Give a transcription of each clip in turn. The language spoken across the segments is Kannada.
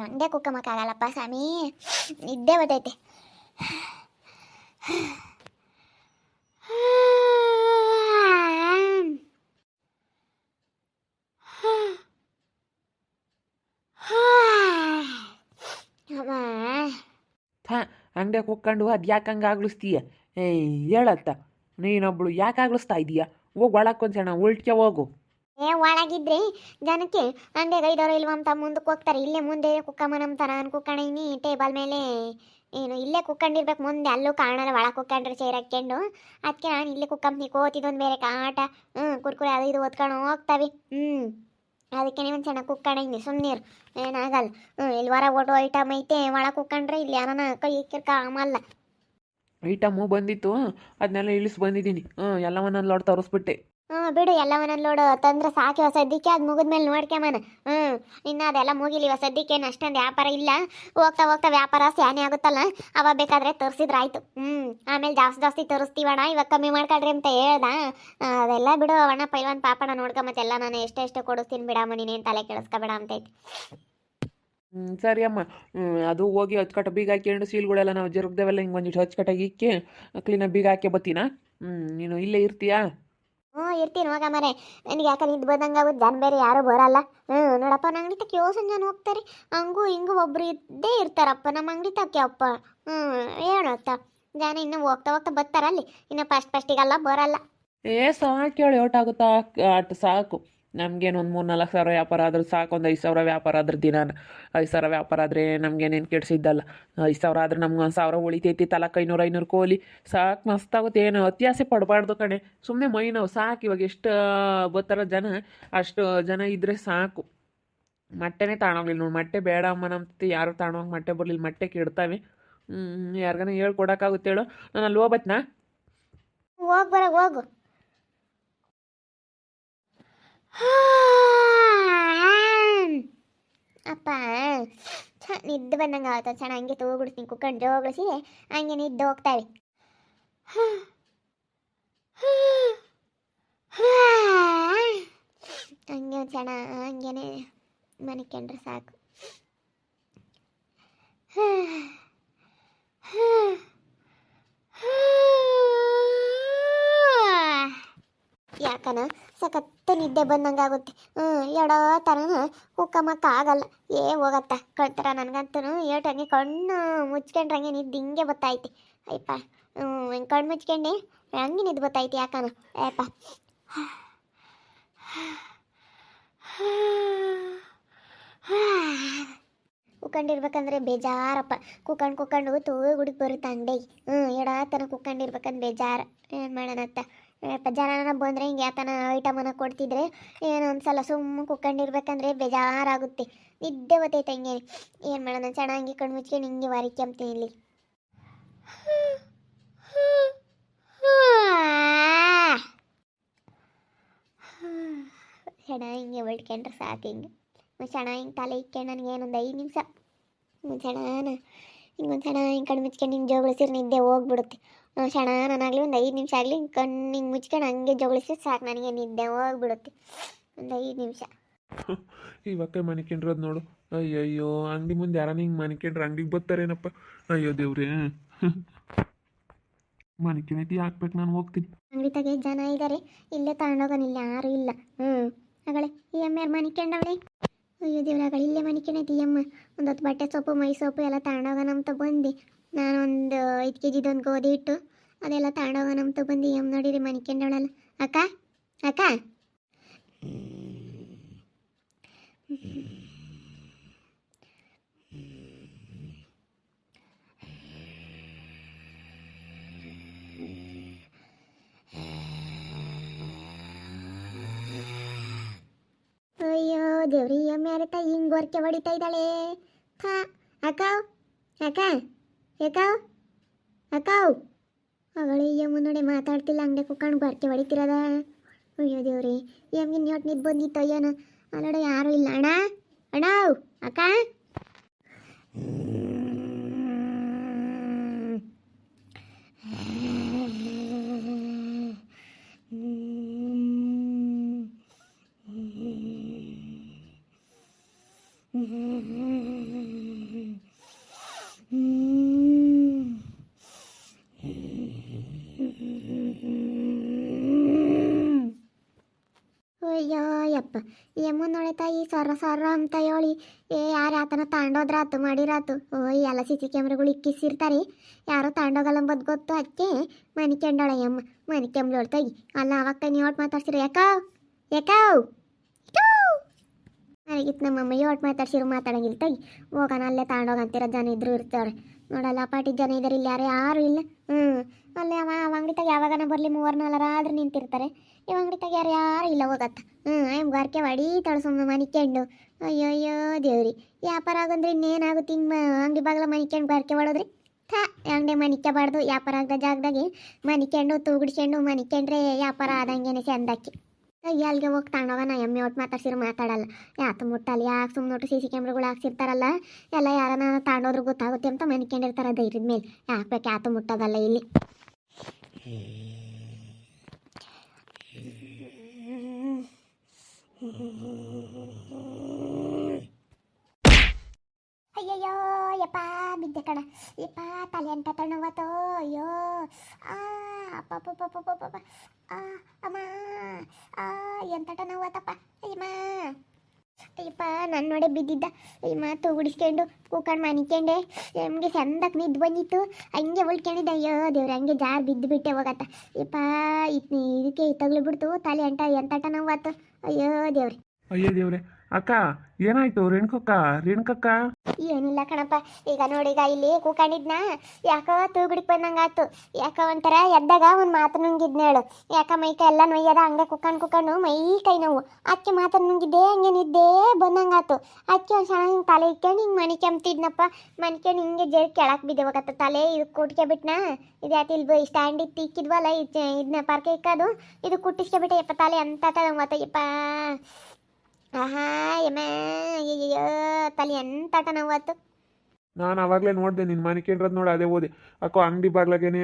ಹಂಗೆ ಕುಕ್ಕಮ್ಮಕ್ಕಾಗಲ್ಲಪ್ಪ ಸ್ವಾಮಿ. ನಿದ್ದೆ ಬರ್ತೈತೆ. ಅಂಗಡಿಯಾಗ ಹೋಗ್ಕೊಂಡು ಅದು ಯಾಕೆ ಹಂಗೆ ಆಗ್ಲಿಸ್ತೀಯ? ಏಯ್, ಹೇಳತ್ತ. ನೀನೊಬ್ಳು ಯಾಕೆ ಆಗ್ಲಿಸ್ತಾ ಇದೀಯ? ಹೋಗಿ ಒಳಕ್ಕೆ ಒಂದ್ಸಣ ಉಲ್ಟ್ಕೆ ಹೋಗು. ಏ ಒಳಗಿದ್ರೆ ಜನಕ್ಕೆ ಅಂಗಡಿಯಾಗ ಗೈದವರು ಇಲ್ವ ಅಂತ ಮುಂದಕ್ಕೆ ಹೋಗ್ತಾರೆ. ಇಲ್ಲೇ ಮುಂದೆ ಕುಕ್ಕಮ್ಮ ನಂಬ್ತಾರ. ನಾನು ಕುಕ್ಕಣೀನಿ, ಟೇಬಲ್ ಮೇಲೆ ಏನು, ಇಲ್ಲೇ ಕುಕ್ಕಂಡಿರ್ಬೇಕು. ಮುಂದೆ ಅಲ್ಲೂ ಕಾಣಲ್ಲ, ಒಳಗೆ ಕುಕ್ಕಂಡ್ರೆ ಚೇರ್ ಹಾಕ್ಕೊಂಡು ಅದಕ್ಕೆ ನಾನು ಇಲ್ಲೇ ಕುಕ್ಕಂಪ್ನಿ ಕೋತಿದೊಂದು ಬೇರೆ ಕಾಟ. ಹ್ಞೂ, ಕುರ್ಕುರೆ ಅದು ಇದು ಓದ್ಕೊಂಡು ಹೋಗ್ತಾವೆ. ಹ್ಞೂ, ಅದಕ್ಕೆ ಒಂದು ಸಣ್ಣ ಕುಕ್ಕಣಿನಿ ಸುಮ್ಮನಿರು ಏನಾಗಲ್ಲ. ಹ್ಞೂ, ಇಲ್ಲಿ ಹೊರ ಓಟೋ ಐಟಮ್ ಐತೆ. ಒಳಗೆ ಕುಕ್ಕಂಡ್ರೆ ಇಲ್ಲಿ ಯಾರನ ಕೈ ಕಾಮಲ್ಲ ಐಟಮು ಬಂದಿತ್ತು. ಅದನ್ನೆಲ್ಲ ಇಳಿಸಿ ಬಂದಿದ್ದೀನಿ. ಹ್ಞೂ ಎಲ್ಲವನ್ನ ಲೋಡ್ ತೋರಿಸ್ಬಿಟ್ಟೆ. ಹ್ಞೂ, ಬಿಡು ಎಲ್ಲವನ್ನ ನೋಡು. ತಂದ್ರೆ ಸಾಕಿ ಸದ್ಯಕ್ಕೆ ಅದು ಮುಗಿದ್ಮೇಲೆ ನೋಡ್ಕೊಂಬನ ಹ್ಞೂ, ಇನ್ನು ಅದೆಲ್ಲ ಮುಗಿಲಿ ಸದ್ಯಕ್ಕೆ ಏನು ಅಷ್ಟೊಂದು ವ್ಯಾಪಾರ ಇಲ್ಲ. ಹೋಗ್ತಾ ಹೋಗ್ತಾ ವ್ಯಾಪಾರ ಸ್ಯಾನೆ ಆಗುತ್ತಲ್ಲ? ಅವ ಬೇಕಾದ್ರೆ ತೋರಿಸಿದ್ರೆ ಆಯ್ತು ಹ್ಞೂ, ಆಮೇಲೆ ಜಾಸ್ತಿ ಜಾಸ್ತಿ ತೋರಿಸ್ತೀವಣ್ಣ, ಇವಾಗ ಕಮ್ಮಿ ಮಾಡ್ಕೊಳ್ರಿ ಅಂತ ಹೇಳ್ದ. ಅದೆಲ್ಲ ಬಿಡು ಅಣ್ಣ ಪೈಲ್ವಾನ್ ಪಾಪಣ ನೋಡ್ಕೊಂಬತ್ತೆಲ್ಲ ನಾನು ಎಷ್ಟೆಷ್ಟು ಕೊಡಿಸ್ತೀನಿ ಬಿಡಮ್ಮ ನೀನೇನು ತಲೆ ಕೆಡಿಸ್ಕೊಬೇಡ ಅಂತೈತಿ ಹ್ಞೂ ಸರಿ ಅಮ್ಮ. ಅದು ಹೋಗಿ ಹಚ್ಕಟ್ಟ ಬೀಗ ಹಾಕೊಂಡು ಸೀಲ್ಗಳೆಲ್ಲ ನಾವು ಜರುಗ್ದೇವೆಲ್ಲ ಹಿಂಗೆ ಒಂದಿಷ್ಟು ಹಚ್ಕಟ್ಟಾಗಿ ಇಕ್ಕಿ ಕ್ಲೀನಾಗಿ ಬೀಗ ಹಾಕಿ ಬತ್ತೀನಾ ಹ್ಞೂ ನೀನು ಇಲ್ಲೇ ಇರ್ತೀಯಾ? ಹ್ಞೂ, ಇರ್ತೀನಿ ಹೋಗ ಮರೆ. ನನಗೆ ಯಾಕೆ ನಿಂತು ಬಂದಂಗೆ ಆಗುತ್ತೆ ಜನ ಬೇರೆ ಯಾರೂ ಬರಲ್ಲ. ಹ್ಞೂ, ನೋಡಪ್ಪ ನಮ್ಮ ಅಂಗಡಿ ತಕ್ಕ ಯೋಸನ್ ಜನ ಹೋಗ್ತಾರೆ. ಹಂಗೂ ಹಿಂಗೂ ಒಬ್ರು ಇದ್ದೇ ಇರ್ತಾರಪ್ಪ ನಮ್ಮ ಅಂಗಡಿ ತಕ್ಕೆ ಅಪ್ಪ. ಹ್ಞೂ ಹೇಳತ್ತ ಜನ ಇನ್ನು ಹೋಗ್ತಾ ಹೋಗ್ತಾ ಬರ್ತಾರಲ್ಲಿ. ಇನ್ನು ಫಸ್ಟ್ ಫಸ್ಟಿಗೆಲ್ಲ ಬರಲ್ಲ. ಏ, ಸಾಕು ಕೇಳಿ ಒಟ್ಟಾಗುತ್ತಾ ಸಾಕು. ನಮ್ಗೇನು ಒಂದು ಮೂರು ನಾಲ್ಕು ಸಾವಿರ ವ್ಯಾಪಾರ ಆದರೂ ಸಾಕು, ಒಂದು ಐದು ಸಾವಿರ ವ್ಯಾಪಾರ ಆದ್ರೆ ದಿನಾನ. ಐದು ಸಾವಿರ ವ್ಯಾಪಾರ ಆದರೆ ನಮ್ಗೇನೇನು ಕೆಡ್ಸಿದ್ದಲ್ಲ. ಐದು ಸಾವಿರ ಆದ್ರೆ ನಮ್ಗೆ ಒಂದು ಸಾವಿರ ಉಳಿತೈತಿ ತಲಕ್ಕೆ ಐನೂರು ಐನೂರು ಕೋಲಿ. ಸಾಕು ಮಸ್ತಾಗುತ್ತೆ ಏನು ಅತ್ಯಾಸೆ ಪಡಬಾರ್ದು ಕಣೆ. ಸುಮ್ಮನೆ ಮೈ ನಾವು ಸಾಕು ಇವಾಗ ಎಷ್ಟು ಬರ್ತಾರೋ ಜನ? ಅಷ್ಟು ಜನ ಇದ್ದರೆ ಸಾಕು. ಮೊಟ್ಟೆನೇ ತಾಣೋಗ್ಲಿಲ್ಲ ನೋಡಿ, ಮೊಟ್ಟೆ ಬೇಡ ಅಮ್ಮ ನಮ್ತಿ ಯಾರು ತಾಣೋಗಿ ಮೊಟ್ಟೆ ಬರಲಿಲ್ಲ, ಮೊಟ್ಟೆ ಕೆಡ್ತಾವೆ. ಹ್ಞೂ ಯಾರಿಗಾನ ಹೇಳ್ಕೊಡಕ್ಕಾಗುತ್ತೆ ಹೇಳು. ನಾನು ಅಲ್ಲಿ ಹೋಗ್ಬತ್ನಾ? ಹೋಗ್ಬರ ಹೋಗು. ಅಪ್ಪ ನಿದ್ದೆ ಬಂದಂಗೆ ಆವತ್ತು ಚೆನ್ನ ಹಂಗೆ ತಗೋಬಿಡ್ತೀನಿ ಕುಕ್ಕಂಡು ಜೋಗಳಿಸಿ ಹಂಗೆ ನಿದ್ದೆ ಹೋಗ್ತಾವೆ ಹಂಗೆ ಒಂದು ಚೆನ್ನ ಹಂಗೇನೆ ಮನಿಕೊಂಡ್ರೆ ಸಾಕು. ಯಾಕನ ಸಖತ್ತು ನಿದ್ದೆ ಬಂದಂಗಾಗುತ್ತೆ ಹ್ಞೂ ಎಡೋ ಕುಕ್ಕಮ್ಮಕ್ಕ ಆಗಲ್ಲ. ಏ, ಹೋಗತ್ತ. ಕಳ್ತಾರ ನನಗಂತೂ ಏಟಂಗೆ ಕಣ್ಣು ಮುಚ್ಕೊಂಡ್ರಂಗೆ ನಿದ್ದೆ ಹಿಂಗೆ ಬತ್ತೈತಿ ಅಯ್ಯಪ್ಪ ಹ್ಞೂ ಹಿಂಗೆ ಕಣ್ಣು ಮುಚ್ಕೊಂಡೆ? ಹಂಗೆ ನಿದ್ದೆ ಬತ್ತೈತಿ ಯಾಕನ? ಅಯ್ಯಪ್ಪ. ಕುಕ್ಕಂಡಿರ್ಬೇಕಂದ್ರೆ ಬೇಜಾರಪ್ಪ. ಕುಕ್ಕಂಡು ಕುಕ್ಕಂಡು ತೂ ಗುಡಿಗೆ ಬರುತ್ತೆ ಅಂಗಡಿಗೆ ಹ್ಞೂ ಎಡ ತನ ಕುಕ್ಕಂಡಿರ್ಬೇಕಂದ್ರೆ ಬೇಜಾರ. ಏನು ಮಾಡೋಣತ್ತ ಜನನ ಬಂದರೆ ಹಿಂಗೆ ಯಾತನ ಐಟಮನ್ನ ಕೊಡ್ತಿದ್ರೆ ಏನು ಒಂದ್ಸಲ ಸುಮ್ಮ ಕುಕ್ಕಂಡಿರ್ಬೇಕಂದ್ರೆ ಬೇಜಾರಾಗುತ್ತೆ. ನಿದ್ದೆ ಬತ್ತೈತೆ ತಂಗಿ ಏನು ಮಾಡೋಣ ಚೆನ್ನಾಗಿ ಕಣ್ಣು ಮುಚ್ಕೊಂಡು ಹಿಂಗೆ ವಾರಿಕ್ಯಂತೀನಿ ಇಲ್ಲಿ. ಚೆನ್ನಾಗಿ ಹಿಂಗೆ ಸಾಕು ಹಿಂಗೆ. ಚೆನ್ನಾಗಿ ತಲೆ ಇಕ್ಕೊಂಡು ನನಗೆ ಏನೊಂದು ಐದು ನಿಮಿಷ. ಚೆನ್ನಾನ ಹಿಂಗೊಂದು ಸಣ್ಣ ಹಿಂಗೆ ಕಣ್ಣು ಮುಚ್ಕೊಂಡು ಹಿಂಗೆ ಜೋಗಳಿಸಿದ್ರೆ ನಿದ್ದೆ ಹೋಗ್ಬಿಡುತ್ತೆ. ಸಣ್ಣ ನಾನಾಗಲಿ ಒಂದು ಐದು ನಿಮಿಷ ಆಗಲಿ ಕಣ್ಣು ಹಿಂಗೆ ಮುಚ್ಕೊಂಡು ಹಂಗೆ ಜೋಗಳಿಸಿದ್ರೆ ಸಾಕು ನನಗೆ ನಿದ್ದೆ ಹೋಗ್ಬಿಡುತ್ತೆ. ಒಂದು ಐದು ನಿಮಿಷ. ಇವಕ್ಕೆ ಮನಿಕೊಂಡ್ರದ್ ನೋಡು. ಅಯ್ಯಯ್ಯೋ ಅಂಗಡಿ ಮುಂದೆ ಯಾರನ್ನ ಹಿಂಗೆ ಮನಿಕೊಂಡ್ರೆ ಅಂಗಡಿಗೆ ಬರ್ತಾರೇನಪ್ಪ? ಅಯ್ಯೋ ದೇವ್ರೇ. ಮನಿಕೊಂಡೈತಿ ಹಾಕ್ಬೇಕು ನಾನು ಹೋಗ್ತೀನಿ. ಅಂಗಡಿ ತೆಗೆ ಜನ ಇದ್ದಾರೆ ಇಲ್ಲೇ ತಗೊಂಡೋಗೋನಿಲ್ಲ ಯಾರು ಇಲ್ಲ. ಹ್ಞೂ ಅಗಳೇ ಈ ಅಮ್ಮ ಯಾರು ಮನಿಕೊಂಡವಳೆ ಅಯ್ಯೋ ದೇವ್ರಾಗಳು, ಇಲ್ಲೇ ಮನಿಕೊಂಡೈತಿ ಈ ಅಮ್ಮ ಒಂದು ಹೊತ್ತು ಬಟ್ಟೆ ಸೊಪ್ಪು, ಮೈ ಸೊಪ್ಪು ಎಲ್ಲ ತಗೊಂಡೋಗೋಣ ಅಂತ ಬಂದು. ನಾನೊಂದು ಐದು ಕೆ ಜಿದೊಂದು ಗೋಧಿ ಇಟ್ಟು ಅದೆಲ್ಲ ತಗೊಂಡೋಗೋಣ ಅಂತ ಬಂದು. ಅಮ್ಮ ನೋಡಿರಿ ಮನಿಕೆಂಡವಳಲ್ಲ ಅಕ್ಕ? ಅಕ್ಕ? ಈ ಅಮ್ಮ ಯಾರತ್ತ ಹಿಂಗೆ ವರ್ಕೆ ಹೊಡಿತಾ ಇದ್ದಾಳೆ. ಥಾ, ಅಕಾವ್ ಅಕ್ಕ ಯಾಕಾವ್ ಅಕಾವ್. ಅವಳು ಈ ಅಮ್ಮ ನೋಡಿ ಮಾತಾಡ್ತಿಲ್ಲ ಅಂಗಡಿ ಕುತ್ಕೊಂಡು ಬರ್ಕೆ ಹೊಡಿತಿರದ. ಅಯ್ಯೋ ದೇವ್ರಿ ನೋಟ್ ನೀಟ್ ನಿದ್ದು ಬಂದಿತ್ತು ಅಯ್ಯೋನ ಅಲ್ಲೋಡ ಯಾರು ಇಲ್ಲ. ಅಣ್ಣ ಅಣ್ಣ ಅಕ್ಕ ಯಪ್ಪ ಯಮ್ಮನೊಳೆ ತಾಯಿ ಸರ ಸರ ಅಂತ ಹೇಳಿ. ಏ, ಯಾರು ಆತನ ತಾಂಡೋದ್ರಾತು ಮಾಡಿರಾತು? ಓ ಎಲ್ಲ ಸಿ ಸಿ ಕ್ಯಾಮ್ರಾಗಳು ಇಕ್ಕಿಸಿರ್ತಾರೆ. ಯಾರೋ ತಾಂಡೋಗಲ್ಲ ಅಂಬದ್ ಗೊತ್ತು ಅದಕ್ಕೆ ಮನೆ ಕೆಂಡೋಳ ಯಮ್ಮ ಮನೆ ಕೆಂಬ್ಳೋಳು ತಾಯಿ ಅಲ್ಲ ಅವಾಗ ನೀವು ಒಟ್ಟು ಮಾತಾಡ್ಸಿರಿ? ಯಾಕಾವ್ ಯಾಕಾವ್ ನನಗಿತ್ತು ನಮ್ಮಮ್ಮ ಒಟ್ಟು ಮಾತಾಡ್ಸಿರು ಮಾತಾಡಂಗಿಲ್ಲ ತಾಯಿ. ಹೋಗೋಣ, ಅಲ್ಲೇ ತಾಂಡೋಗಂತಿರೋ ಜನ ಇದ್ರು ಇರ್ತಾರೆ ನೋಡಲ್ಲ ಪಾಟಿ ಜನ ಇದ್ದಾರೆ ಇಲ್ಲಿ ಯಾರು ಇಲ್ಲ. ಹ್ಞೂ ಅಲ್ಲೇ ಅವ ಅಂಗಡಿ ತಗ ಯಾವಾಗನ ಬರಲಿ ಮೂವರು ನಾಲ್ಕರ ಆದ್ರೆ ನಿಂತಿರ್ತಾರೆ. ಇವ ಅಂಗಡಿ ತಗ ಯಾರು ಯಾರು ಇಲ್ಲ ಹೋಗತ್ತ. ಹ್ಞೂ ಐಮ್ ಗಾರ್ಕೆ ಮಾಡಿ ತಳಸಮ್ಮ ಮನಿಕೊಂಡು ಅಯ್ಯೋ ಅಯ್ಯೋ ದೇವ್ರಿ, ವ್ಯಾಪಾರ ಆಗಂದ್ರೆ ಇನ್ನೇನಾಗುತ್ತೆ ಹಿಂಗೆ ಅಂಗಡಿ ಬಾಗಿಲ ಮನಿಕೊಂಡು ಗಾರ್ಕೆ ಮಾಡೋದ್ರಿ ಥಾ, ಅಂಗಡಿ ಮನಿಕಬಾರ್ದು ವ್ಯಾಪಾರ ಆಗದ ಜಾಗದಾಗೆ ಮನಿಕೊಂಡು ತೂಗಿಡ್ಕೊಂಡು ಮನಿಕೊಂಡ್ರೆ ವ್ಯಾಪಾರ ಆದಂಗೆನೆ ಚಂದಕ್ಕೆ. ಅಲ್ಲಿಗೆ ಹೋಗಿ ತಗೊಂಡೋಗ ನಾ ಎಮ್ಮೆ ಒಟ್ಟು ಮಾತಾಡ್ಸಿರು, ಮಾತಾಡಲ್ಲ. ಯಾತು ಮುಟ್ಟಲ್ಲ, ಯಾಕೆ ಸುಮ್ಮನೆ ಒಟ್ಟು ಸಿ ಸಿ ಕ್ಯಾಮ್ರಾಗಳು ಹಾಕ್ಸಿರ್ತಾರಲ್ಲ? ಎಲ್ಲ ಯಾರನ್ನ ತಗೊಂಡೋದ್ರು ಗೊತ್ತಾಗುತ್ತೆ ಅಂತ ಮನಿಕೊಂಡಿರ್ತಾರೆ ಧೈರ್ಯದ ಮೇಲೆ. ಯಾಕೆ ಬೇಕು ಯಾತು ಮುಟ್ಟೋದಲ್ಲ ಇಲ್ಲಿ? ಅಯ್ಯಯ್ಯೋ, ಯಪ್ಪ, ಬಿದ್ದೆ ಕಣ. ಯಪ್ಪ ತಲೆ ಅಂತ ತಣ್ಣವತ್ತೋ ಅಯ್ಯೋ ಆ, ಅಪ್ಪ ಅಪ್ಪ ಅಪ್ಪ ಅಪ್ಪ ಆ, ಅಮ್ಮ. ಆ ಎಂತಟ ನೋವತ್ತಪ್ಪ ಅಯ್ಯಮ್ಮ. ಅಯ್ಯಪ್ಪ ನನ್ನ ನೋಡೆ ಬಿದ್ದಿದ್ದ. ಮಾತು ಗುಡಿಸ್ಕೊಂಡು ಕೂಕಾಣ ಮನಿಕೊಂಡೆ. ನಮಗೆ ಚಂದಕ್ಕೆ ನಿದ್ದು ಬಂದಿತ್ತು. ಹಂಗೆ ಉಳ್ಕೊಂಡಿದ್ದೆ. ಅಯ್ಯೋ, ದೇವ್ರ, ಹಂಗೆ ಜಾರ್ ಬಿದ್ದು ಬಿಟ್ಟೆ ಹೋಗತ್ತ. ಯಪ್ಪ ಇತ್ ಇದಕ್ಕೆ ತಗ್ಲು ಬಿಡ್ತು. ತಲೆ ಅಂಟ ಎಂತಟ ನೋವಾತು. ಅಯ್ಯೋ, ದೇವ್ರಿ. ಅಯ್ಯೋ, ದೇವ್ರೆ ಅಕ್ಕ, ಏನಾಯ್ತು ರೇಣುಕಕ್ಕ? ರೇಣುಕಕ್ಕ? ಏನಿಲ್ಲ ಕಣಪ್ಪ, ಈಗ ನೋಡಿ, ಈಗ ಇಲ್ಲಿ ಕೂಕಂಡಿದ್ನ. ಯಾಕೋ ತೂಗುಡಿಕ್ ಬಂದಂಗಾತು ಯಾಕೋ ಒಂಥರ ಎದ್ದಾಗ ಒಂದು ಮಾತು ನುಂಗಿದ್ನೇಳು ಯಾಕ ಮೈ ಕೈ ಎಲ್ಲ ನೋಯ್ಯದ, ಹಂಗೆ ಕುಕ್ಕಂಡು ಕುಕ್ಕಂಡು ಮೈ ಕೈ ನೋವು. ಅಕ್ಕಿ ಮಾತು ನುಂಗಿದ್ದೆ, ಹಂಗೆ ನಿದ್ದೆ ಬಂದಂಗಾತು ಅಕ್ಕಿ ಒಂದು ಸಣ್ಣ ಹಿಂಗೆ ತಲೆ ಇಟ್ಕೊಂಡು ಹಿಂಗೆ ಮನೆ ಕೆಮ್ತಿದ್ನಪ್ಪ. ಮನ್ಕೊಂಡು ಹಿಂಗೆ ಜೇರ್ ಕೆಳಕ್ಕೆ ಬಿದ್ದೆ ತಲೆ ಇದು ಕುಟ್ಕೊಬಿಟ್ನ ಇದು ಯಾಕೆ ಇಲ್ಲಿ ಸ್ಟ್ಯಾಂಡ್ ಇತ್ತು ಇಕ್ಕಿದ್ವಲ್ಲ ಇದು ಇದನ್ನ ಪಾರ್ಕೆ ಇಕ್ಕೋದು? ಇದು ಕುಟ್ಟಿಸ್ಕೊಬಿಟ್ಟೆ ಯಪ್ಪ ತಲೆ ಅಂತ ಮತ್ತೆ ಯಪ್ಪ. ಆಹಾ ಎಮ್ಮೆ ಅಯ್ಯಯ್ಯೋ ತಲೆ ಎಂತಾಟ ನಾನು ಅವಾಗಲೇ ನೋಡಿದೆ ನಿನ್ನ ಮನೆ ಕೇಳ್ರದ್ ನೋಡಿ ಅದೇ ಓದಿ. ಅಕ್ಕೋ ಅಂಗಡಿ ಬಾಗ್ಲಾಗೇನೆ.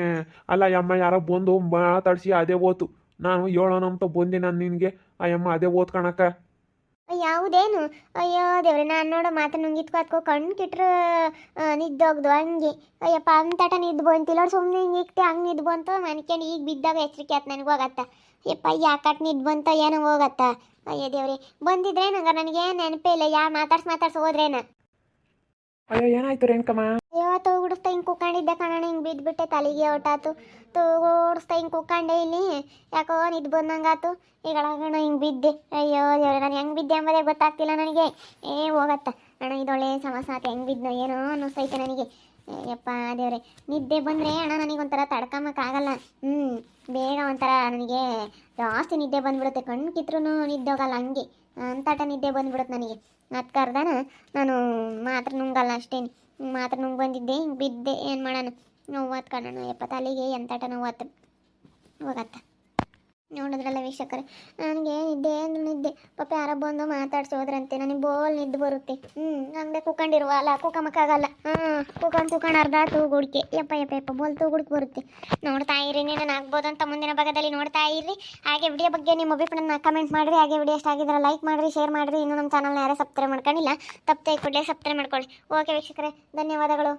ಅಲ್ಲ ಅಮ್ಮ ಯಾರೋ ಬಂದು ಮಾತಾಡ್ಸಿ ಅದೇ ಓತು. ನಾನು ಹೇಳೋಣ ಅಂತ ಬಂದೆ ನಾನು ನಿನಗೆ. ಆ ಅಮ್ಮ ಅದೇ ಓದ್ಕಣಕ್ಕ ಯಾವುದೇನು? ಅಯ್ಯೋ ದೇವ್ರೆ ನಾನು ನೋಡು ಮಾತು ನುಂಗಿತ್ಕೋತ್ಕೋ ಕಣ್ಣು ಕಿಟ್ರು ನಿದ್ದೋಗ್ದು ಹಂಗೆ. ಅಯ್ಯಪ್ಪ ಅಂತಟ ನಿದ್ದು ಬಂತಿಲ್ಲ. ಸುಮ್ಮನೆ ಹಿಂಗೆ ಇಕ್ತೆ ಹಂಗೆ ನಿದ್ದು ಬಂತು. ಮನ್ಕೊಂಡು ಈಗ ಬಿದ್ದಾಗ ಎಚ್ಚರಿಕೆ ಆಯ್ತು ನನಗೆ ಹೋಗತ್ತ ಯಪ್ಪ ಯಾಕಟ್ ನಿದ್ ಬಂತ ಏನೋ ಹೋಗತ್ತ? ಅಯ್ಯೋ ದೇವ್ರಿ ಬಂದಿದ್ರೆ ನಂಗ ನನಗೆ ನೆನಪೇ ಇಲ್ಲ. ಯಾ ಮಾತಾಡ್ಸಿ ಮಾತಾಡ್ಸಿ ಹೋದ್ರೇನ? ಅಯ್ಯೋ ಏನಾಯ್ತು ರೇಣುಕಮ್ಮ? ಅಯ್ಯೋ ತೋಗುಡಿಸ್ತಾ ಹಿಂಗೆ ಕುಕ್ಕಂಡಿದ್ದೆ ಕಣಣ್ಣ. ಹಿಂಗೆ ಬಿದ್ದುಬಿಟ್ಟೆ ತಲೆಗೆ ಹೊಟ್ಟಾತು ತೋಗೋಡಿಸ್ತಾ ಹಿಂಗೆ ಕುಕ್ಕಂಡೆ ಇಲ್ಲಿ. ಯಾಕೋ ನಿದ್ದು ಬಂದಂಗಾತು. ಈಗ ಅಣ್ಣ ಹಿಂಗೆ ಬಿದ್ದೆ. ಅಯ್ಯೋ ದೇವ್ರೆ ನಾನು ಹೆಂಗೆ ಬಿದ್ದೆ ಎಂಬುದೇ ಗೊತ್ತಾಗ್ತಿಲ್ಲ ನನಗೆ. ಏ ಹೋಗತ್ತ. ಅಣ್ಣ ಇದೊಳ್ಳೆ ಸಮಸ್ಯೆ ಹೆಂಗ್ ಹೆಂಗೆ ಬಿದ್ನೋ ಏನೋ ಅನ್ನಿಸ್ತೈತೆ ನನಗೆ. ಯಪ್ಪ ದೇವ್ರೆ, ನಿದ್ದೆ ಬಂದರೆ ಅಣ್ಣ ನನಗೊಂಥರ ತಡ್ಕೊಂಬಕ್ಕಾಗಲ್ಲ ಹ್ಞೂ ಬೇಗ ಒಂಥರ ನನಗೆ ಜಾಸ್ತಿ ನಿದ್ದೆ ಬಂದ್ಬಿಡುತ್ತೆ. ಕಣ್ಣು ಕಿತ್ರೂ ನಿದ್ದೆ ಹೋಗಲ್ಲ ಹಂಗೆ. ಅಂತಾಟ ನಿದ್ದೆ ಬಂದ್ಬಿಡುತ್ತೆ ನನಗೆ. ಅದು ಕರ್ದಾನ ನಾನು ಮಾತ್ರ ನುಂಗಲ್ಲ ಅಷ್ಟೇನು ಮಾತ್ರ ನುಂಗ್ ಬಂದಿದ್ದೆ, ಹಿಂಗೆ ಬಿದ್ದೆ. ಏನು ಮಾಡೋಣ? ನೋವು ಕಣ್ಣು ಯಪ್ಪ, ತಲೆಗೆ ಎಂತಾಟ ನೋವಾತು. ಹೋಗತ್ತ. ನೋಡಿದ್ರಲ್ಲ ವೀಕ್ಷಕರೇ? ನನಗೆ ನಿದ್ದೆ, ಅಂದ್ರೆ ನಿದ್ದೆ. ಪಾಪ ಯಾರೋ ಬಂದು ಮಾತಾಡ್ಸೋದ್ರಂತೆ, ನನಗೆ ಬೋಲ್ ನಿದ್ದೆ ಬರುತ್ತೆ. ಹ್ಞೂ ಹಂಗೆ ಕುಕ್ಕಂಡಿರುವ ಅಲ್ಲ ಕುಕ್ಕಮಕ್ಕಾಗಲ್ಲ ಹ್ಞೂ ಕುಕ್ಕಂಡು ಕುಕ್ಕಂಡು ಅರ್ಧ ತೂಗುಡಿಕೆ. ಯಪ್ಪ ಯಪ್ಪ ಯಪ್ಪ, ಬೋಲ್ ತೂಗುಡಿಕೆ ಬರುತ್ತೆ. ನೋಡ್ತಾ ಇರಿ, ನಾನು ಆಗ್ಬೋದು ಅಂತ ಮುಂದಿನ ಭಾಗದಲ್ಲಿ ನೋಡ್ತಾ ಇರಿ. ಹಾಗೆ ವಿಡಿಯೋ ಬಗ್ಗೆ ನಿಮ್ಮ ಅಭಿಪ್ರಾಯನ ಕಮೆಂಟ್ ಮಾಡಿರಿ. ಹಾಗೆ ವಿಡಿಯೋ ಇಷ್ಟ ಆಗಿದ್ರೆ ಲೈಕ್ ಮಾಡಿರಿ ಶೇರ್ ಮಾಡಿರಿ. ಇನ್ನೂ ನಮ್ಮ ಚಾನಲ್ನ ಯಾರೇ ಸಬ್ಸ್ಕ್ರೈಬ್ ಮಾಡ್ಕೊಂಡಿಲ್ಲ, ತಪ್ಪದೆ ಕೂಡಲೇ ಸಬ್ಸ್ಕ್ರೈಬ್ ಮಾಡ್ಕೊಳ್ಳಿ. ಓಕೆ ವೀಕ್ಷಕರೇ, ಧನ್ಯವಾದಗಳು.